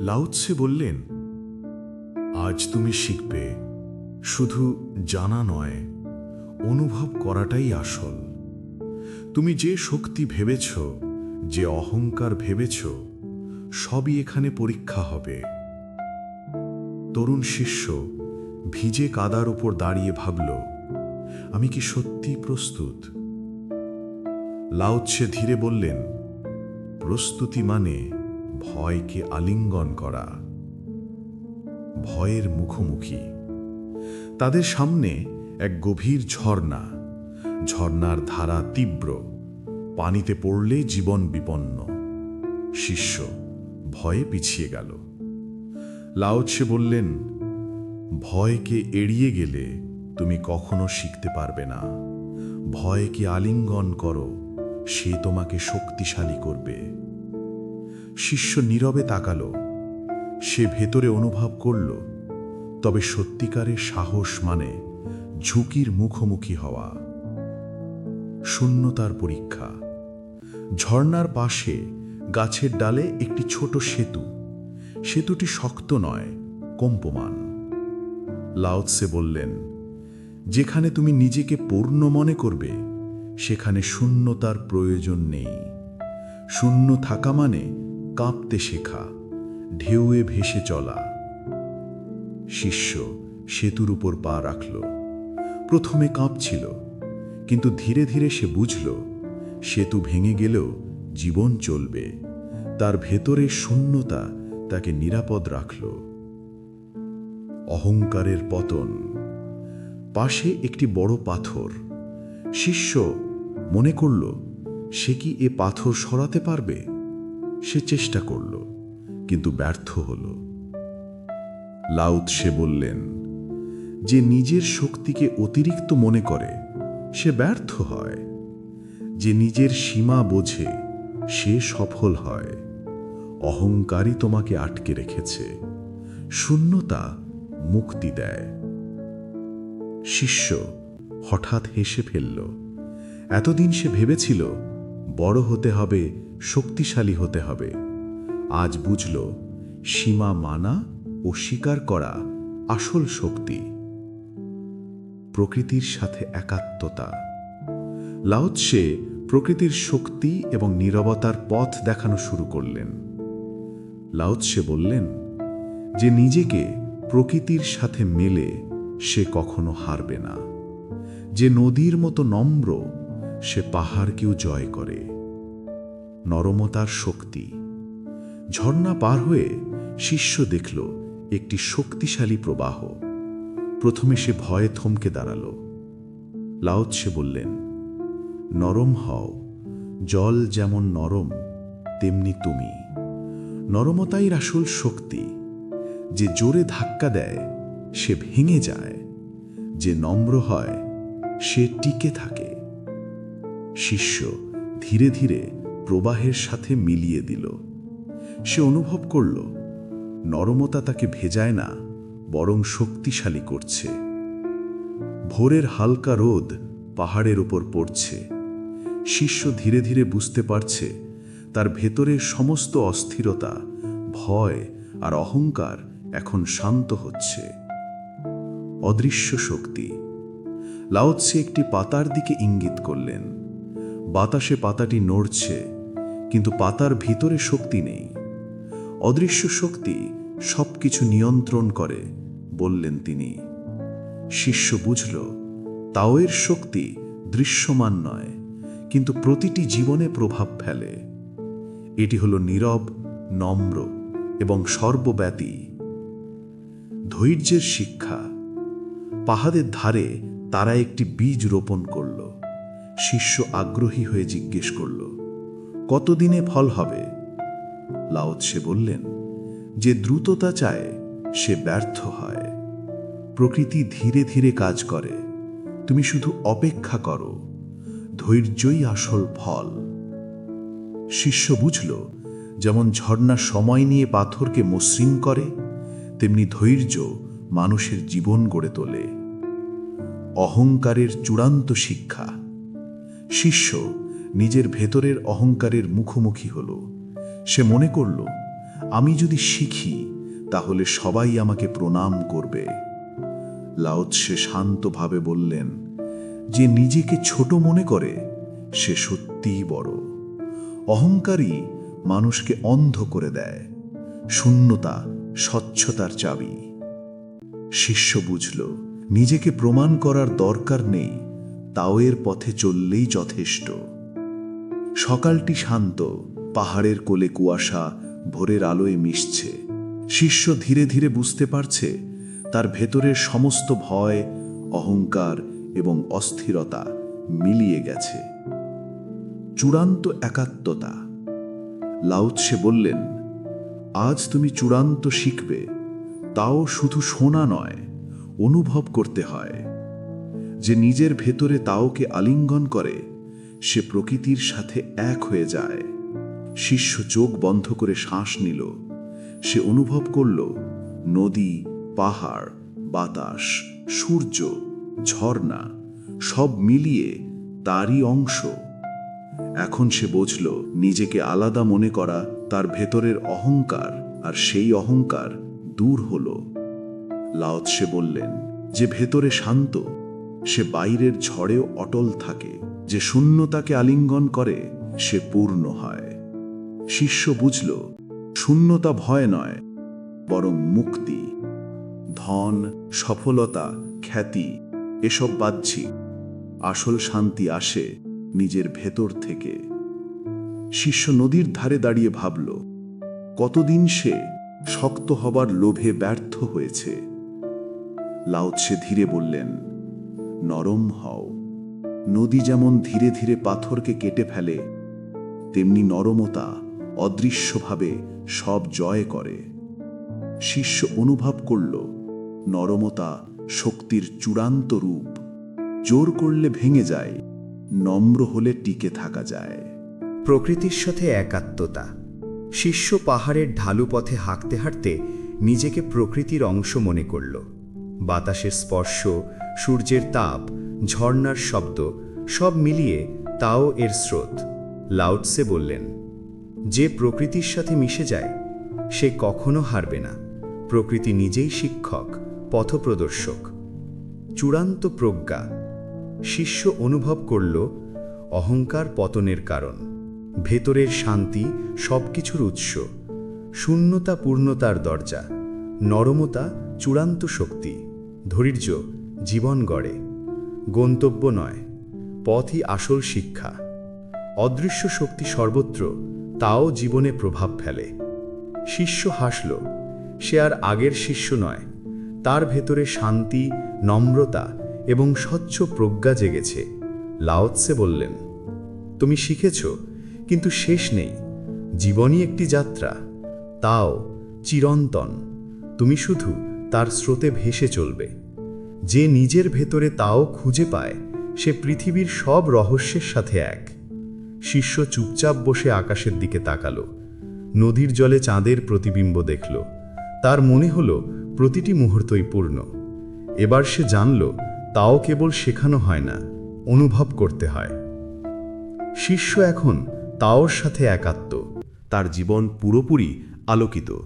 লাউৎসে বললেন, আজ তুমি শিখবে, শুধু জানা নয়, অনুভব করাটাই আসল। তুমি যে শক্তি ভেবেছ, যে অহংকার ভেবেছ, সবই এখানে পরীক্ষা হবে। তরুণ শিষ্য ভিজে কাদার উপর দাঁড়িয়ে ভাবল, আমি কি সত্যি প্রস্তুত? লাউৎসে ধীরে বললেন, প্রস্তুতি মানে ভয়কে আলিঙ্গন করা। ভয়ের মুখোমুখি। তাদের সামনে এক গভীর ঝর্ণা। ঝর্ণার ধারা তীব্র। পানিতে পড়লে জীবন বিপন্ন। শিষ্য ভয়ে পিছিয়ে গেল। লাউৎসে বললেন, ভয়কে এড়িয়ে গেলে তুমি কখনো শিখতে পারবে না। ভয়কে আলিঙ্গন করো, সে তোমাকে শক্তিশালী করবে। শিষ্য নীরবে তাকালো। সে ভেতরে অনুভব করল, তবে সত্যিকারের সাহস মানে ঝুঁকির মুখোমুখি হওয়া। শূন্যতার পরীক্ষা। ঝর্ণার পাশে গাছের ডালে একটি ছোট সেতু। সেতুটি শক্ত নয়, কম্পমান। লাউৎসে বললেন, যেখানে তুমি নিজেকে পূর্ণ মনে করবে, সেখানে শূন্যতার প্রয়োজন নেই। শূন্য থাকা মানে কাঁপতে শেখা, ঢেউয়ে ভেসে চলা। শিষ্য সেতুর উপর পা রাখল। প্রথমে কাঁপছিল, কিন্তু ধীরে ধীরে সে বুঝল, সেতু ভেঙে গেলেও জীবন চলবে। তার ভেতরে শূন্যতা তাকে নিরাপদ রাখল। অহংকারের পতন। পাশে একটি বড় পাথর। শিষ্য মনে করল, সে কি এ পাথর সরাতে পারবে? সে চেষ্টা করল, কিন্তু ব্যর্থ হল। লাউত সে বললেন, যে নিজের শক্তিকে অতিরিক্ত মনে করে, সে ব্যর্থ হয়। যে নিজের সীমা বোঝে, সে সফল হয়। অহংকারই তোমাকে আটকে রেখেছে, শূন্যতা মুক্তি দেয়। শিষ্য হঠাৎ হেসে ফেলল, এতদিন সে ভেবেছিল, বড় হতে হবে শক্তিশালী হতে হবে। আজ বুঝল, সীমা মানা ও স্বীকার করা আসল শক্তি। প্রকৃতির সাথে একাত্মতা। লাউৎসে প্রকৃতির শক্তি এবং নীরবতার পথ দেখানো শুরু করলেন। লাউৎসে বললেন, যে নিজেকে প্রকৃতির সাথে মেলে, সে কখনো হারবে না। যে নদীর মতো নম্র, সে পাহাড়কেও জয় করে। নরমতার শক্তি। ঝর্ণা পার হয়ে শিষ্য দেখল একটি শক্তিশালী প্রবাহ। প্রথমে সে ভয়ে থমকে দাঁড়াল। লাউৎসে বললেন, নরম হও। জল যেমন নরম, তেমনি তুমি। নরমতাই আসল শক্তি। যে জোরে ধাক্কা দেয়, সে ভেঙে যায়। যে নম্র হয়, সে টিকে থাকে। শিষ্য ধীরে ধীরে প্রবাহের সাথে মিলিয়ে দিল। সে অনুভব করল, নরমতা তাকে ভেজায় না, বরং শক্তিশালী করছে। ভোরের হালকা রোদ পাহাড়ের ওপর পড়ছে। শিষ্য ধীরে ধীরে বুঝতে পারছে, তার ভেতরের সমস্ত অস্থিরতা, ভয় আর অহংকার এখন শান্ত হচ্ছে। অদৃশ্য শক্তি। লাওৎসে একটি পাতার দিকে ইঙ্গিত করলেন। বাতাসে পাতাটি নড়ছে কিন্তু পাতার ভিতরে শক্তি নেই। অদৃশ্য শক্তি সবকিছু নিয়ন্ত্রণ করে, বললেন তিনি। শিষ্য বুঝল, তাওয়ের শক্তি দৃশ্যমান নয়, কিন্তু প্রতিটি জীবনে প্রভাব ফেলে। এটি হল নীরব, নম্র এবং সর্বব্যাপী। ধৈর্যের শিক্ষা। পাহাড়ের ধারে তারা একটি বীজ রোপণ করল। শিষ্য আগ্রহী হয়ে জিজ্ঞেস করল কতদিনে ফল হবে? লাওৎসে বললেন, যে দ্রুততা চায়, সে ব্যর্থ হয়। প্রকৃতি ধীরে ধীরে কাজ করে, তুমি শুধু অপেক্ষা করো, ধৈর্যই আসল ফল। শিষ্য বুঝল, যেমন ঝর্ণা সময় নিয়ে পাথরকে মসৃণ করে, তেমনি ধৈর্য মানুষের জীবন গড়ে তোলে। অহংকারের চূড়ান্ত শিক্ষা। শিষ্য নিজের ভেতরের অহংকারের মুখোমুখি হল। সে মনে করল, আমি যদি শিখি, তাহলে সবাই আমাকে প্রণাম করবে। লাউৎসে শান্তভাবে বললেন, যে নিজেকে ছোট মনে করে, সে সত্যিই বড়। অহংকারী মানুষকে অন্ধ করে দেয়। শূন্যতা স্বচ্ছতার চাবি। শিষ্য বুঝল, নিজেকে প্রমাণ করার দরকার নেই তাওয়ের পথে চললেই যথেষ্ট। সকালটি শান্ত, পাহাড়ের কোলে কুয়াশা ভোরের আলোয় মিশছে। শিষ্য ধীরে ধীরে বুঝতে পারছে, তার ভেতরের সমস্ত ভয়, অহংকার এবং অস্থিরতা মিলিয়ে গেছে। চূড়ান্ত একাত্মতা। লাউৎসে বললেন, আজ তুমি চূড়ান্ত শিখবে। তাও শুধু শোনা নয়, অনুভব করতে হয়। যে নিজের ভেতরে তাওকে আলিঙ্গন করে সে প্রকৃতির সাথে এক হয়ে যায়। শিষ্য চোখ বন্ধ করে শ্বাস নিল। সে অনুভব করল, নদী, পাহাড়, বাতাস, সূর্য, ঝর্ণা, সব মিলিয়ে তারই অংশ। এখন সে বুঝল, নিজেকে আলাদা মনে করা তার ভেতরের অহংকার আর সেই অহংকার দূর হল। লাওত সে বললেন, যে ভেতরে শান্ত, সে বাইরের ঝড়েও অটল থাকে। যে শূন্যতাকে আলিঙ্গন করে, সে পূর্ণ হয়। শিষ্য বুঝল, শূন্যতা ভয় নয়, বরং মুক্তি। ধন, সফলতা, খ্যাতি, এসব বাহ্যিক। আসল শান্তি আসে নিজের ভেতর থেকে। শিষ্য নদীর ধারে দাঁড়িয়ে ভাবল, কতদিন সে শক্ত হবার লোভে ব্যর্থ হয়েছে? লাউৎসে ধীরে বললেন, নরম হও। নদী যেমন ধীরে ধীরে পাথরকে কেটে ফেলে, তেমনি নরমতা অদৃশ্যভাবে সব জয় করে। শিষ্য অনুভব করল, নরমতা শক্তির চূড়ান্ত রূপ। জোর করলে ভেঙে যায়, নম্র হলে টিকে থাকা যায়। প্রকৃতির সাথে একাত্মতা। শিষ্য পাহাড়ের ঢালু পথে হাঁকতে হাঁটতে নিজেকে প্রকৃতির অংশ মনে করল। বাতাসের স্পর্শ সূর্যের তাপ, ঝর্ণার শব্দ, সব মিলিয়ে তাও এর স্রোত। লাউটসে বললেন, যে প্রকৃতির সাথে মিশে যায়, সে কখনো হারবে না। প্রকৃতি নিজেই শিক্ষক, পথপ্রদর্শক। চূড়ান্ত প্রজ্ঞা। শিষ্য অনুভব করল অহংকার পতনের কারণ। ভেতরের শান্তি সবকিছুর উৎস। শূন্যতা পূর্ণতার দরজা। নরমতা চূড়ান্ত শক্তি। ধৈর্য জীবন গড়ে। গন্তব্য নয়, পথই আসল শিক্ষা। অদৃশ্য শক্তি সর্বত্র, তাও জীবনে প্রভাব ফেলে। শিষ্য হাসল, সে আর আগের শিষ্য নয়, তার ভেতরে শান্তি, নম্রতা এবং স্বচ্ছ প্রজ্ঞা জেগেছে, লাওৎসে বললেন, তুমি শিখেছ, কিন্তু শেষ নেই, জীবনই একটি যাত্রা, তাও চিরন্তন, তুমি শুধু তার স্রোতে ভেসে চলবে। যে নিজের ভেতরে তাও খুঁজে পায়, সে পৃথিবীর সব রহস্যের সাথে এক। শিষ্য চুপচাপ বসে আকাশের দিকে তাকালো। নদীর জলে চাঁদের প্রতিবিম্ব দেখল। তার মনে হলো, প্রতিটি মুহূর্তই পূর্ণ। এবার সে জানল, তাও কেবল শেখানো হয় না, অনুভব করতে হয়। শিষ্য এখন তাওর সাথে একাত্ম। তার জীবন পুরোপুরি আলোকিত।